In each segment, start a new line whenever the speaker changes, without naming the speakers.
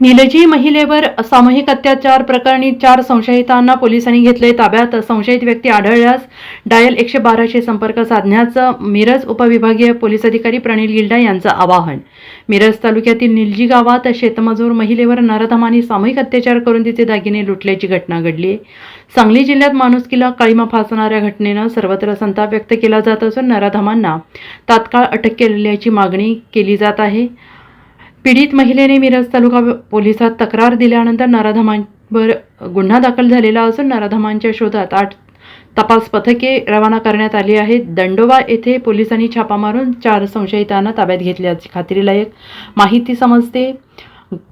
निलजी महिलेवर सामूहिक अत्याचार प्रकरणी चार संशयितांना पोलिसांनी घेतले ताब्यात. संशयित व्यक्ती आढळल्यास डायल एकशे बाराशे संपर्क साधण्याचं मिरज उपविभागीय पोलीस अधिकारी प्रणील गिल्डा यांचं आवाहन. मिरज तालुक्यातील निलजी गावात शेतमजूर महिलेवर नरधमानी सामूहिक अत्याचार करून तिचे दागिने लुटल्याची घटना घडली. सांगली जिल्ह्यात माणुसकीला काळीमा फासणाऱ्या घटनेनं सर्वत्र संताप व्यक्त केला जात असून नराधमांना तात्काळ अटक केल्याची मागणी केली जात आहे. पीडित महिलेने मिरज तालुका पोलिसात तक्रार दिल्यानंतर नराधमांवर गुन्हा दाखल झालेला असून नराधमांच्या शोधात आठ तपास पथके रवाना करण्यात आली आहेत. दंडोबा येथे पोलिसांनी छापा मारून चार संशयितांना ताब्यात घेतल्याची खात्रीलायक माहिती समजते.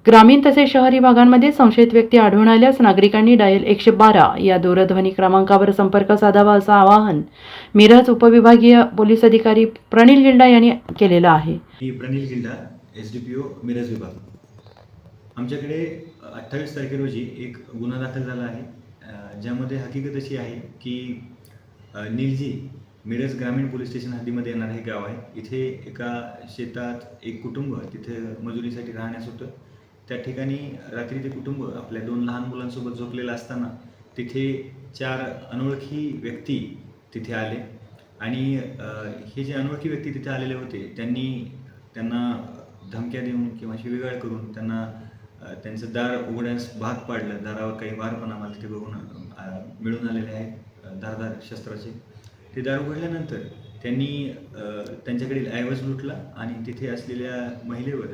ग्रामीण तसेच शहरी भागांमध्ये संशयित व्यक्ती आढळून आल्यास नागरिकांनी डायल एकशे बारा या दूरध्वनी क्रमांकावर संपर्क साधावा असं आवाहन मिरज उपविभागीय पोलीस अधिकारी प्रणील गिल्डा यांनी केलेलं आहे.
मी Gilda S D P O Miraj विभाग. आमच्याकडे अठ्ठावीस तारखे रोजी एक गुन्हा दाखल झाला आहे. ज्यामध्ये हकीकत अशी आहे की निलजी मिरज ग्रामीण पोलीस स्टेशन हद्दीमध्ये येणारं हे गाव आहे. इथे एका शेतात एक कुटुंब तिथे मजुरीसाठी राहण्यास होतं. त्या ठिकाणी रात्री ते कुटुंब आपल्या दोन लहान मुलांसोबत झोपलेलं असताना तिथे चार अनोळखी व्यक्ती तिथे आले. आणि हे जे अनोळखी व्यक्ती तिथे आलेले होते त्यांनी त्यांना धमक्या देऊन किंवा शिवीगाळ करून त्यांना त्यांचं दार उघडण्यास भाग पाडलं. दारावर काही वारपणा मला तिथे बघून मिळून आलेले आहेत. दारदार धारदार शस्त्राचे. ते दार उघडल्यानंतर त्यांनी त्यांच्याकडील ऐवज लुटला आणि तिथे असलेल्या महिलेवर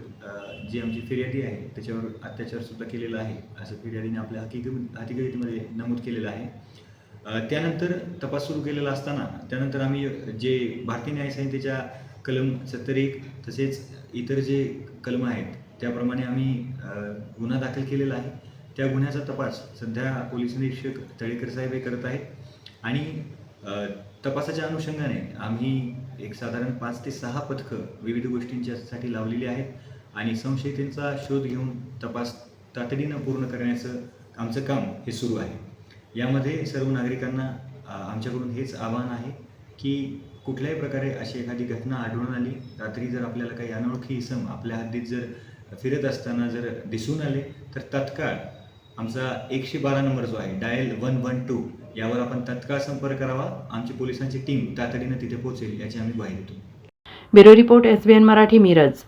जी आमची फिर्यादी आहे त्याच्यावर अत्याचारसुद्धा केलेला आहे. असं फिर्यादीने आपल्या हकीकत हकीकतीमध्ये नमूद केलेलं आहे. त्यानंतर तपास सुरू केलेला असताना त्यानंतर आम्ही जे भारतीय न्याय संहितेच्या कलम सत्तर एक तसेच इतर जे कलम आहेत त्याप्रमाणे आम्ही गुन्हा दाखल केलेला आहे. त्या गुन्ह्याचा तपास सध्या पोलीस निरीक्षक तळेकर साहेब हे करत आहेत आणि तपासाच्या अनुषंगाने आम्ही एक साधारण पाच ते सहा पथकं विविध गोष्टींच्यासाठी लावलेली आहेत आणि संशयितांचा शोध घेऊन तपास तातडीनं पूर्ण करण्याचं आमचं काम हे सुरू आहे. यामध्ये सर्व नागरिकांना आमच्याकडून हेच आवाहन आहे की कुठल्याही प्रकारे अशी एखादी घटना आढळून आली रात्री जर आपल्याला काही अनोळखी इसम आपल्या हद्दीत जर फिरत असताना जर दिसून आले तर तत्काळ आमचा एकशे बारा नंबर जो आहे डायल वन वन टू यावर आपण तत्काळ संपर्क करावा. आमची पोलिसांची टीम तातडीनं तिथे पोहोचेल याची आम्ही ग्वाही देतो.
Bureau report S B N Marathi Miraj.